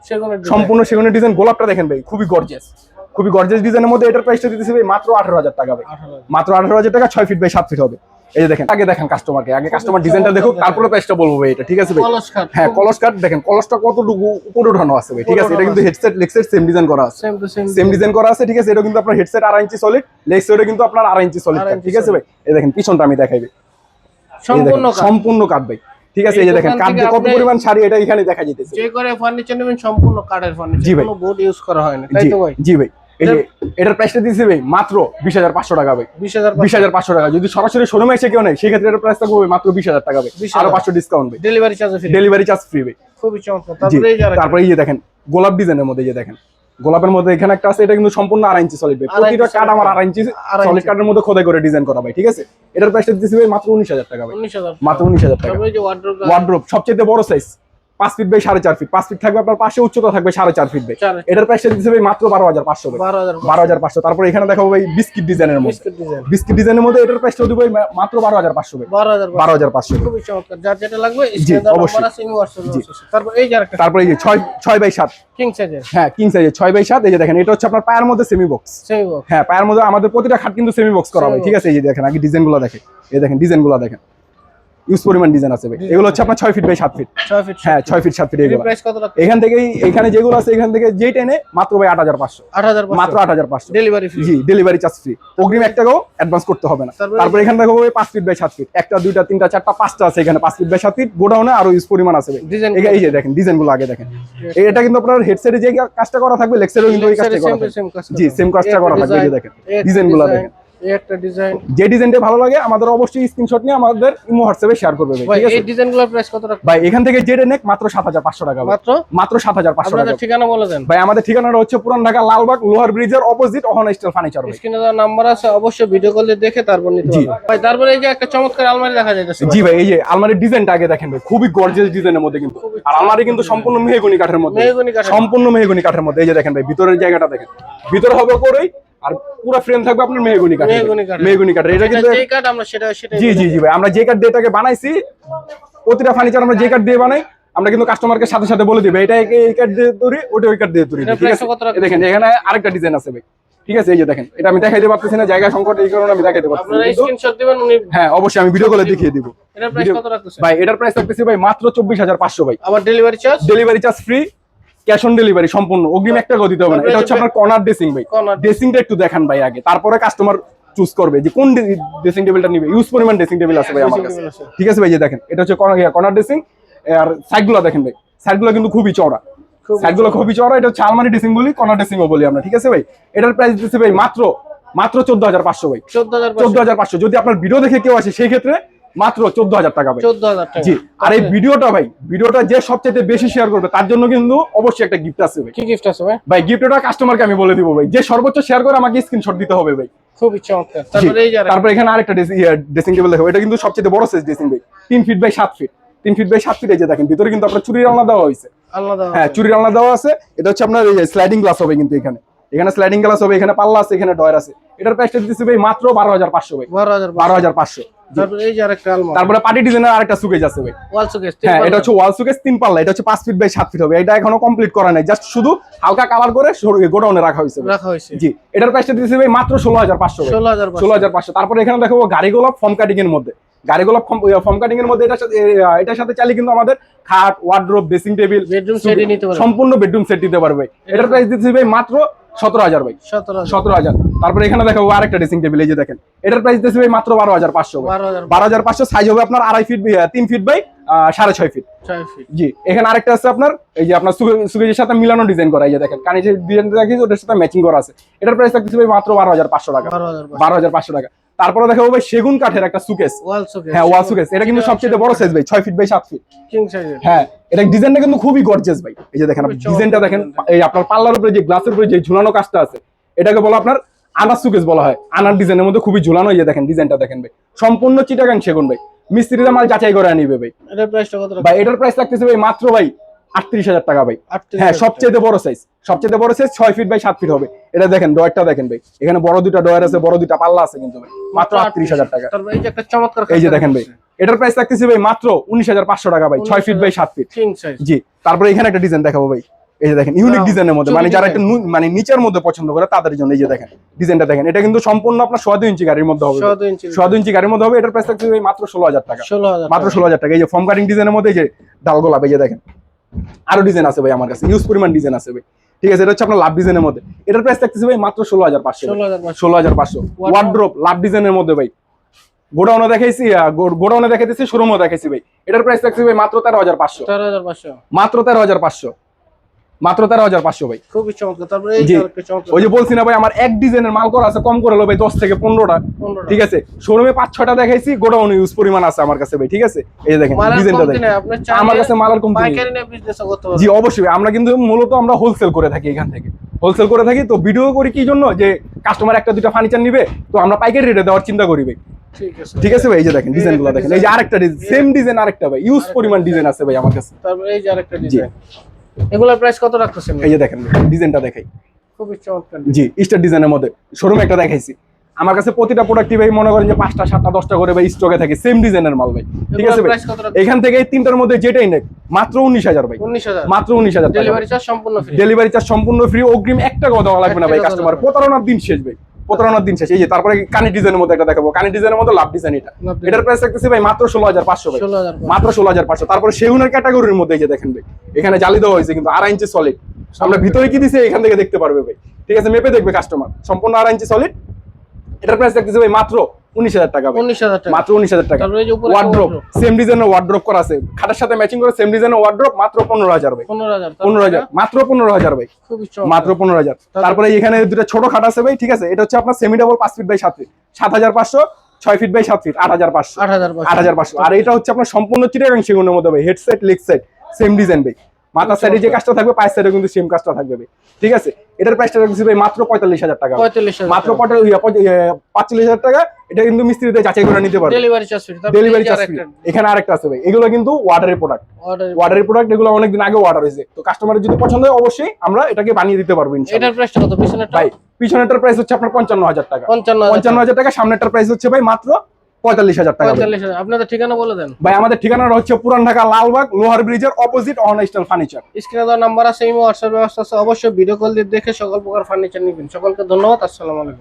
[SPEAKER 1] সম্পূর্ণ সেগুনের ডিজাইন গোলাপটা দেখেন ভাই খুবই গর্জিয়াস খুবই গর্জিয়াস ডিজাইনের মধ্যে এটার প্রাইসটা দিতেছে ভাই মাত্র আঠারো হাজার টাকা ভাই। মাত্র আঠারো হাজার টাকা ছয় ফিট বাই সাত ফিট হবে। এই যে দেখেন আগে দেখেন কাস্টমারকে আগে কাস্টমার ডিজাইনটা দেখুক তারপরে প্রাইসটা বলব ভাই এটা ঠিক আছে ভাই? হ্যাঁ কলস কাট দেখেন কলসটা কতটুকু উপরে উঠানো আছে ভাই ঠিক আছে? এটা কিন্তু হেডসেট লেগসেট সেম ডিজাইন করা আছে।
[SPEAKER 2] সেম
[SPEAKER 1] ডিজাইন করা আছে ঠিক আছে? এটা কিন্তু আপনার হেডসেট আড়াই ইঞ্চি সলিড লেগ সাইডে কিন্তু আপনার আড়াই ইঞ্চি সলিড ঠিক আছে ভাই? এই দেখেন পিছনটা আমি দেখাই ভাই।
[SPEAKER 2] সম্পূর্ণ
[SPEAKER 1] সম্পূর্ণ কাঠ ভাই ঠিক আছে?
[SPEAKER 2] এই
[SPEAKER 1] যে দেখেন কাঠ কত পরিমাণ শাড়ি এটা এখানে দেখা যেতেছে।
[SPEAKER 2] যে করে ফার্নিচার নেবেন সম্পূর্ণ কাঠের ফার্নিচার কোনো বোর্ড ইউজ করা হয় না তাই তো ভাই?
[SPEAKER 1] জি ভাই। এটার প্রাইসটা দিয়েছে ভাই মাত্র বিশ হাজার পাঁচশো টাকা ভাই।
[SPEAKER 2] বিশ হাজার
[SPEAKER 1] বিশ হাজার পাঁচশো টাকা। যদি সরাসরি শোরুমে এসে কেউ নেই সেক্ষেত্রে এটার মাত্র বিশ হাজার টাকা ভাই। আরও পাঁচশো ডিসকাউন্ট ভাই।
[SPEAKER 2] Delivery charge free
[SPEAKER 1] delivery charge free ভাই।
[SPEAKER 2] খুবই চমৎকার। তারপরে এই যে
[SPEAKER 1] দেখেন গোলাপ ডিজাইনের মধ্যে যে দেখেন। গোলাপের মধ্যে এখানে একটা আছে এটা কিন্তু সম্পূর্ণ আড়াই ইঞ্চি সলিড ভাই। প্রতিটা কাঠ আমার। আড়াই ইঞ্চি সলিড। কাঠের মধ্যে খোদাই করে ডিজাইন করা ভাই ঠিক আছে? এটার প্রাইসটা ভাই মাত্র উনিশ হাজার টাকা ভাই। মাত্র উনিশ হাজার টাকা। ওয়ার্ড্রোপ সবচেয়ে বড় সাইজ পাঁচ ফিট বাই সাড়ে চার ফিট পাঁচ ফিট থাকবে আপনার পাশে উচ্চতা থাকবে সাড়ে চার ফিট বাই। এটার প্রাইসটা দিতেছে ভাই মাত্র বারো হাজার পাঁচশো
[SPEAKER 2] বারো হাজার
[SPEAKER 1] পাঁচশো। তারপর এখানে দেখাবো ভাই বিস্কিট ডিজাইনের মধ্যে।
[SPEAKER 2] বিস্কিট
[SPEAKER 1] ডিজাইনের মধ্যে এটার প্রাইসটা দিব মাত্র বারো হাজার পাঁচশো
[SPEAKER 2] বারো হাজার
[SPEAKER 1] পাঁচশো।
[SPEAKER 2] খুবই চমৎকার। যার যেটা লাগবে
[SPEAKER 1] অবশ্যই।
[SPEAKER 2] তারপর এই যে আরেকটা।
[SPEAKER 1] তারপরে এই যে ছয় ছয় বাই সাত।
[SPEAKER 2] কিং সাইজের
[SPEAKER 1] হ্যাঁ কিং সাইজের ছয় বাই সাত। এই যে দেখেন এটা হচ্ছে আপনার পায়ের মধ্যে সেমি বক্স
[SPEAKER 2] সেমি বক্স
[SPEAKER 1] হ্যাঁ পায়ের মধ্যে আমাদের প্রতিটা খাট কিন্তু সেমি বক্স করা হয়। ঠিক আছে? এই যে দেখেন আগে ডিজাইনগুলো দেখেন। এই দেখেন ডিজাইনগুলো দেখেন। ইউজ পরিমাণ ডিজাইন আছে ভাই। এগুলো হচ্ছে আপনার ছয় ফিট বাই সাত ফিট
[SPEAKER 2] ছয় ফিট
[SPEAKER 1] হ্যাঁ ছয় ফিট সাত ফিট এগুলো। এখান থেকেই এখানে যেগুলো আছে এখান থেকে যেই টেনে মাত্র ভাই আট হাজার পাঁচশো। মাত্র আট হাজার পাঁচশো।
[SPEAKER 2] ডেলিভারি
[SPEAKER 1] জি ডেলিভারি চার্জ ফ্রি অগ্রিম এক টাকাও অ্যাডভান্স করতে হবে না।
[SPEAKER 2] তারপর
[SPEAKER 1] এখানে দেখো ভাই পাঁচ ফিট বাই সাত ফিট একটা দুইটা তিনটা চারটা পাঁচটা আছে এখানে পাঁচ ফিট বাই সাত ফিট গোডাউনে আরও ইউজ পরিমাণ আছে এই যে দেখেন ডিজাইনগুলো আগে দেখেন। এটা কিন্তু আপনার হেডসেটে যে কাজটা করা থাকবে লেক্সারেও কিন্তু এই কাজটা করা থাকবে। জি সেম কাজটা করা থাকবে এই যে দেখেন। ডিজাইনগুলো দেখেন।
[SPEAKER 2] এই একটা ডিজাইন
[SPEAKER 1] যে ডিজাইনটা ভালো লাগে আমাদের অবশ্যই স্ক্রিনশট নিয়ে আমাদের ইমো হোয়াটসঅ্যাপে শেয়ার করবে ভাই,
[SPEAKER 2] ভাই
[SPEAKER 1] ঠিক আছে?
[SPEAKER 2] এই ডিজাইনগুলোর প্রাইস কত রাখবেন
[SPEAKER 1] ভাই এখান থেকে যেটা নেক মাত্র সাত হাজার পাঁচশো টাকা
[SPEAKER 2] মাত্র?
[SPEAKER 1] মাত্র সাত হাজার পাঁচশো
[SPEAKER 2] আপনাদের
[SPEAKER 1] টাকা।
[SPEAKER 2] ঠিকানা বলে দেন।
[SPEAKER 1] ভাই আমাদের ঠিকানাটা হচ্ছে পুরান ঢাকা লালবাগ লোহার ব্রিজের অপোজিট অহনা স্টাইল ফার্নিচার
[SPEAKER 2] স্ক্রিনে দেওয়া নাম্বার আছে অবশ্যই ভিডিও কল দেখে তারপর নিতে। পারবেন। ভাই তারপরে এই যে একটা চমৎকার আলমারি দেখা যাইতেছে
[SPEAKER 1] জি ভাই। এই যে আলমারির ডিজাইনটা আগে দেখেন ভাই খুবই গর্জিয়াস ডিজাইনের মধ্যে কিন্তু। আর আলমারি কিন্তু সম্পূর্ণ মেহগনি কাঠের মধ্যে। সম্পূর্ণ মেহগনি কাঠের মধ্যে। এই যে দেখেন ভাই ভিতরের জায়গাটা দেখেন। ভিতরে হবে করেই আর পুরো ফ্রেম থাকবে আপনার মেহগনি কাঠের।
[SPEAKER 2] মেহগনি কাঠের।
[SPEAKER 1] এটা কিন্তু
[SPEAKER 2] যেই কাঠ আমরা সেটা সেটা
[SPEAKER 1] জি জি জি ভাই। আমরা যে কাঠ দিয়ে এটাকে বানাইছি প্রতিটা ফার্নিচার আমরা যে কাঠ দিয়ে বানাই আমরা কিন্তু কাস্টমারকে সাথে সাথে বলে দিবে এটা এই- কার্ড দিয়ে তৈরি ওটা ওই কার্ড দিয়ে তৈরি ঠিক আছে? দেখেন এখানে আরেকটা ডিজাইন আছে ভাই। ঠিক আছে এই যে দেখেন এটা আমি দেখাইতে পারতেছি না জায়গা সংকট এই কারণে আমি দেখাইতে পারতেছি
[SPEAKER 2] আপনারা স্ক্রিনশট দিবেন উনি
[SPEAKER 1] হ্যাঁ অবশ্যই আমি ভিডিও কলে দেখিয়ে দিব।
[SPEAKER 2] এটার প্রাইস কত রাখতেছেন?
[SPEAKER 1] ভাই এটার প্রাইস রাখতেছি ভাই মাত্র চব্বিশ হাজার পাঁচশো ভাই।
[SPEAKER 2] আবার delivery charge
[SPEAKER 1] delivery charge free cash on delivery সম্পূর্ণ। অগ্রিম একটা টাকাও দিতে হবে না। এটা হচ্ছে আপনার কর্নার ড্রেসিং ভাই। ড্রেসিংটা একটু দেখান ভাই আগে। তারপরে কাস্টমার চুজ করবে যে কোন ড্রেসিং টেবিলটা নিবে। ইউজ পরিমাণ ড্রেসিং টেবিল আছে ভাই আমার কাছে। ঠিক আছে ভাই যে দেখেন। এটা হচ্ছে কর্নার ড্রেসিং আর সাইডগুলো দেখেন ভাই। সাইডগুলো কিন্তু খুবই চওড়া। সাইডগুলো খুবই চওড়া। এটা হচ্ছে আলমারি ড্রেসিং বলি কর্নার ড্রেসিং বলি আমরা। ঠিক আছে ভাই? এটার প্রাইস দিচ্ছে ভাই মাত্র মাত্র চোদ্দ হাজার পাঁচশো ভাই।
[SPEAKER 2] চোদ্দ হাজার
[SPEAKER 1] চোদ্দ হাজার পাঁচশো। যদি আপনার ভিডিও দেখে কেউ আসে সেই ক্ষেত্রে মাত্র চোদ্দ হাজার টাকা ভাই।
[SPEAKER 2] চোদ্দ হাজার টাকা।
[SPEAKER 1] জি আর এই ভিডিওটা ভাই ভিডিওটা যে সবচেয়ে বেশি শেয়ার করবে তার জন্য কিন্তু অবশ্যই একটা গিফট আছে ভাই।
[SPEAKER 2] কি গিফট আছে ভাই?
[SPEAKER 1] ভাই গিফটটা কাস্টমারকে আমি বলে দিব ভাই। যে সর্বোচ্চ শেয়ার করে আমাকে স্ক্রিনশট দিতে হবে ভাই।
[SPEAKER 2] খুবই চমৎকার। তারপরে এই যারা
[SPEAKER 1] তারপর এখানে আরেকটা ড্রেসিং টেবিল দেখো। এটা কিন্তু সবচেয়ে বড় সাইজ ড্রেসিং ভাই। তিন ফিট বাই সাত ফিট তিন ফিট বাই সাত ফিট এই যে দেখেন ভিতরে কিন্তু আপনার চুরির আলনা দেওয়া হয়েছে। হ্যাঁ চুরির আলনা দেওয়া আছে। এটা হচ্ছে আপনার স্লাইডিং গ্লাস হবে কিন্তু এখানে। এখানে স্লাইডিং গ্লাস হবে এখানে পাল্লা আছে এখানে ডয়ার আছে। এটার প্রাইসটা দিতেছে ভাই মাত্র বারো হাজার পাঁচশো ভাই।
[SPEAKER 2] বারো হাজার
[SPEAKER 1] বারো হাজার পাঁচশো।
[SPEAKER 2] তারপরে
[SPEAKER 1] পার্টি ডিজাইনের আরেকটা সুকেজ আছে ভাই।
[SPEAKER 2] ওয়াল সুকেস
[SPEAKER 1] হ্যাঁ এটা হচ্ছে ওয়াল সুকেস তিন পাল্লা। এটা হচ্ছে পাঁচ ফিট বাই সাত ফিট হবে। এটা এখনও কমপ্লিট করা নাই। জাস্ট শুধু হালকা করে গোডাউনে রাখা হয়েছে
[SPEAKER 2] রাখা হয়েছে।
[SPEAKER 1] জি। এটার প্রাইসটা দিতেছে ভাই মাত্র ষোলো হাজার পাঁচশো
[SPEAKER 2] ষোলো হাজার
[SPEAKER 1] ষোলো হাজার পাঁচশো। তারপরে এখানে দেখো গাড়ি গোলাপ ফর্ম কাটিং এর মধ্যে। গাড়ি গোলাপ ফর্ম কাটিং এর মধ্যে এটার সাথে এটার সাথে চাইলে কিন্তু আমাদের খাট ওয়ার্ড্রোব ড্রেসিং টেবিল
[SPEAKER 2] বেডরুম সেটই নিতে পারবে।
[SPEAKER 1] সম্পূর্ণ বেডরুম সেট দিতে পারবে এটার প্রাইস দিতেছে ভাই মাত্র সতেরো হাজার ভাই।
[SPEAKER 2] সতেরো হাজার।
[SPEAKER 1] তারপরে এখানে দেখো আরেকটা ড্রেসিং টেবিল এই যে দেখেন। এটার প্রাইস দিয়েছে ভাই মাত্র বারো হাজার পাঁচশো
[SPEAKER 2] বারো হাজার
[SPEAKER 1] পাঁচশো। সাইজ হবে আপনার আড়াই ফিট তিন ফিট বাই সাড়ে ছয় ফিট জি এখানে আরেকটা আছে আপনার এই যে আপনার সুগেজের সাথে মিলানো ডিজাইন করা এই যে দেখেন। কারণ যে ডিজাইন দেখিয়েছি ওটার সাথে ম্যাচিং করা আছে। এটার প্রাইস থাকতেছে ভাই মাত্র বারো হাজার পাঁচশো টাকা।
[SPEAKER 2] বারো হাজার
[SPEAKER 1] পাঁচশো টাকা। তারপরে দেখাবো ভাই সেগুন কাঠের একটা সুকেস
[SPEAKER 2] ওয়াল সুকেস
[SPEAKER 1] হ্যাঁ ওয়াল সুকেস এটা কিন্তু সবচেয়ে বড় সাইজ ভাই ছয় ফিট বাই সাত ফিট
[SPEAKER 2] কিং সাইজের
[SPEAKER 1] হ্যাঁ এটা ডিজাইনটা কিন্তু খুবই গর্জিয়াস ভাই। এই যে দেখেন
[SPEAKER 2] খুবই
[SPEAKER 1] ডিজাইনটা দেখেন এই আপনার পাল্লার উপরে যে গ্লাসের উপরে যে ঝুলানো কাজটা আছে এটাকে বলা আপনার আনার সুকেস বলা হয়। আনার ডিজাইনের মধ্যে খুবই ঝুলানো এই যে দেখেন ডিজাইনটা দেখেন ভাই। সম্পূর্ণ চিটাগাং সেগুন ভাই। মিস্ত্রিরা মাল যাচাই করে আনিবে ভাই।
[SPEAKER 2] এটার প্রাইসটা কত
[SPEAKER 1] ভাই এটার প্রাইস লাগতেছে ভাই মাত্র ভাই আটত্রিশ হাজার টাকা ভাই। হ্যাঁ সবচেয়ে বড় সাইজ সবচেয়ে বড় সাইজ ছয় ফিট বাই সাত ফিট হবে। এটা দেখেন ডয়ারটা দেখেন ভাই। এখানে বড় দুটা ডয়ার আছে বড় দুটা পাল্লা আছে কিন্তু ভাই। মাত্র আটত্রিশ হাজার টাকা।
[SPEAKER 2] এই যে একটা চমৎকার
[SPEAKER 1] এই যে দেখেন ভাই। এটার প্রাইস লাগতেছে ভাই মাত্র উনিশ হাজার পাঁচশো টাকা ভাই ছয় ফিট বাই সাত ফিট জি তারপরে এখানে একটা ডিজাইন দেখাবো ভাই। এই যে দেখেন ইউনিক ডিজাইনের মধ্যে। মানে যারা। একটু মানে নিচের মধ্যে পছন্দ করে তাদের জন্য এই যে দেখেন ডিজাইনটা দেখেন। এটা কিন্তু সম্পূর্ণ আপনার সোয়া দুই ইঞ্চি গাড়ির মধ্যে হবে। সোয়া দুই ইঞ্চি গাড়ির মধ্যে হবে। এটার প্রাইস থাকছে ভাই মাত্র ষোলো হাজার টাকা। মাত্র ষোলো হাজার টাকা। এই যে ফর্ম কাটিং ডিজাইনের মধ্যে এই যে ডাল গোলাপ এই যে দেখেন। আরও ডিজাইন আছে ভাই আমার কাছে ইউজ পরিমাণ ডিজাইন আছে ভাই। ঠিক আছে এটা হচ্ছে আপনার লাভ ডিজাইনের মধ্যে। এটার প্রাইস থাকতেছে ভাই মাত্র ষোলো হাজার পাঁচশো।
[SPEAKER 2] ষোলো হাজার পাঁচশো।
[SPEAKER 1] ওয়ার্ড্রোপ লাভ ডিজাইনের মধ্যে ভাই। গোডাউনে দেখাইছি গোডাউনে দেখাইতেছি শোরুমও দেখাইছি ভাই। এটার প্রাইস থাকছে ভাই মাত্র তেরো হাজার পাঁচশো।
[SPEAKER 2] তেরো হাজার পাঁচশো।
[SPEAKER 1] মাত্র তেরো হাজার পাঁচশো। মাত্র তেরো হাজার পাঁচশো ভাই।
[SPEAKER 2] খুবই চমৎকার। তারপরে
[SPEAKER 1] ওই যে বলছি না ভাই আমার এক ডিজাইনের মাল করা আছে কম করে ভাই দশ থেকে পনেরোটা। ঠিক আছে? শোরুমে পাঁচ ছটা দেখাইছি গোডাউন ইউজ পরিমাণ আছে আমার কাছে ভাই ঠিক আছে? এই যে দেখেন ডিজাইনটা দেখেন। আমার কাছে মালার
[SPEAKER 2] করতে
[SPEAKER 1] জি অবশ্যই আমরা কিন্তু মূলত আমরা হোলসেল করে থাকি এখান থেকে। হোলসেল করে থাকি তো ভিডিও করি কি জন্য? যে কাস্টমার একটা দুটা ফার্নিচার নিবে তো আমরা পাইকারি রেটে দেওয়ার চিন্তা করি ভাই।
[SPEAKER 2] ঠিক আছে।
[SPEAKER 1] ঠিক আছে ভাই এই যে দেখেন ডিজাইনগুলো দেখেন। এই যে আরেকটা সেম ডিজাইন আরেকটা ভাই ইউজ পরিমাণ ডিজাইন আছে ভাই আমার কাছে।
[SPEAKER 2] তারপরে এই যে আরেকটা ডিজাইন এগুলোর প্রাইস কত রাখতেছেন
[SPEAKER 1] এই যে দেখেন ডিজাইনটা দেখাই।
[SPEAKER 2] খুবই চমৎকার
[SPEAKER 1] জি স্টার ডিজাইনের মধ্যে শোরুমে একটা দেখাইছি। আমার কাছে প্রতিটা প্রোডাক্টই ভাই মনে করেন যে পাঁচটা সাতটা দশটা করে ভাই স্টকে থাকে সেম ডিজাইনের মাল ভাই। ঠিক আছে ভাই? এখান থেকে এই তিনটার মধ্যে যেটাই নেক মাত্র উনিশ হাজার ভাই। মাত্র উনিশ হাজার
[SPEAKER 2] ডেলিভারি চার্জ সম্পূর্ণ ফ্রি
[SPEAKER 1] ডেলিভারি চার্জ সম্পূর্ণ ফ্রি অগ্রিম একটা কথা দেওয়া লাগবে না ভাই কাস্টমার প্রতারণার দিন শেষ ভাই। প্রতারণার দিন শেষ এই যে তারপরে কানি ডিজাইনের মধ্যে একটা দেখাবো। কানি ডিজাইনের মধ্যে লাভ ডিজাইন এটা। এটার প্রাইস থাকতেছে ভাই মাত্র ষোলো হাজার পাঁচশো ভাই। মাত্র ষোলো হাজার পাঁচশো। তারপরে সেগুনের ক্যাটাগরির মধ্যে এই যে দেখেন ভাই এখানে জালি দেওয়া হয়েছে কিন্তু আড়াই ইঞ্চি সলিড আমরা ভিতরে কি দিছে এখান থেকে দেখতে পারবে ভাই। ঠিক আছে মেপে দেখবে কাস্টমার সম্পূর্ণ আড়াই ইঞ্চি সলিড এটার প্রাইস থাকতেছে ভাই মাত্র উনিশ হাজার টাকা
[SPEAKER 2] উনিশ হাজার টাকা।
[SPEAKER 1] মাত্র উনিশ হাজার টাকা।
[SPEAKER 2] তারপরে এই যে উপরে
[SPEAKER 1] ওয়ার্ড্রপ সেম ডিজাইনের ওয়ার্ড্রপ করা আছে। খাটের সাথে ম্যাচিং করে সেম ডিজাইনের ওয়ার্ড্রপ মাত্র পনেরো হাজার ভাই।
[SPEAKER 2] পনেরো হাজার
[SPEAKER 1] পনেরো হাজার মাত্র পনেরো হাজার ভাই। মাত্র পনেরো হাজার। তারপরে? এখানে দুটো ছোট খাট আছে ভাই ঠিক আছে? এটা হচ্ছে আপনার সেমি ডাবল পাঁচ ফিট বাই সাত ফিট সাত হাজার পাঁচশো ছয় ফিট বাই সাত ফিট আট হাজার পাঁচশো।
[SPEAKER 2] আট হাজার
[SPEAKER 1] আট হাজার পাঁচশো। আর এটা হচ্ছে আপনার সম্পূর্ণ চিটাগাং সেগুনের মধ্যে ভাই headset leg set same design ভাই। সাইডে যে কাজটা থাকবে পায়ের সাইডে কিন্তু সেম কাজটা থাকবে ঠিক আছে? এটার প্রাইসটা রাখছি ভাই মাত্র পঁয়তাল্লিশ হাজার টাকা। মাত্র পঁয়তাল্লিশ হাজার টাকা এটা কিন্তু মিস্ত্রিতে যাচাই করে নিতে পারবে।
[SPEAKER 2] ডেলিভারি চার্জ
[SPEAKER 1] ডেলিভারি চার্জ এখানে আরেকটা আছে ভাই। এগুলো কিন্তু ওয়াটারের প্রোডাক্ট ওয়াটারের প্রোডাক্ট এগুলো অনেকদিন আগে অর্ডার হয়েছে। তো কাস্টমারের যদি পছন্দ হয় অবশ্যই আমরা এটাকে বানিয়ে দিতে পারব
[SPEAKER 2] এটার প্রাইসটা কত? পিছনে
[SPEAKER 1] ভাই পিছনেরটার প্রাইস হচ্ছে আপনার পঞ্চান্ন হাজার টাকা।
[SPEAKER 2] পঞ্চান্ন
[SPEAKER 1] পঞ্চান্ন হাজার টাকা সামনেরটার প্রাইস হচ্ছে ভাই মাত্র পঁয়তাল্লিশ হাজার টাকা ভাই।
[SPEAKER 2] পঁয়তাল্লিশ হাজার। আপনাদের ঠিকানা বলে দেন।
[SPEAKER 1] ভাই আমাদের ঠিকানা হচ্ছে পুরান ঢাকা লালবাগ লোহার ব্রিজের অপোজিট অন স্টাইল ফার্নিচার
[SPEAKER 2] স্ক্রিনে দেওয়া নাম্বার আছে ইমো হোয়াটসঅ্যাপ ব্যবস্থা আছে অবশ্যই ভিডিও কল দিয়ে দেখে সকল প্রকার ফার্নিচার নিবেন। সকলকে ধন্যবাদ আসসালামু আলাইকুম।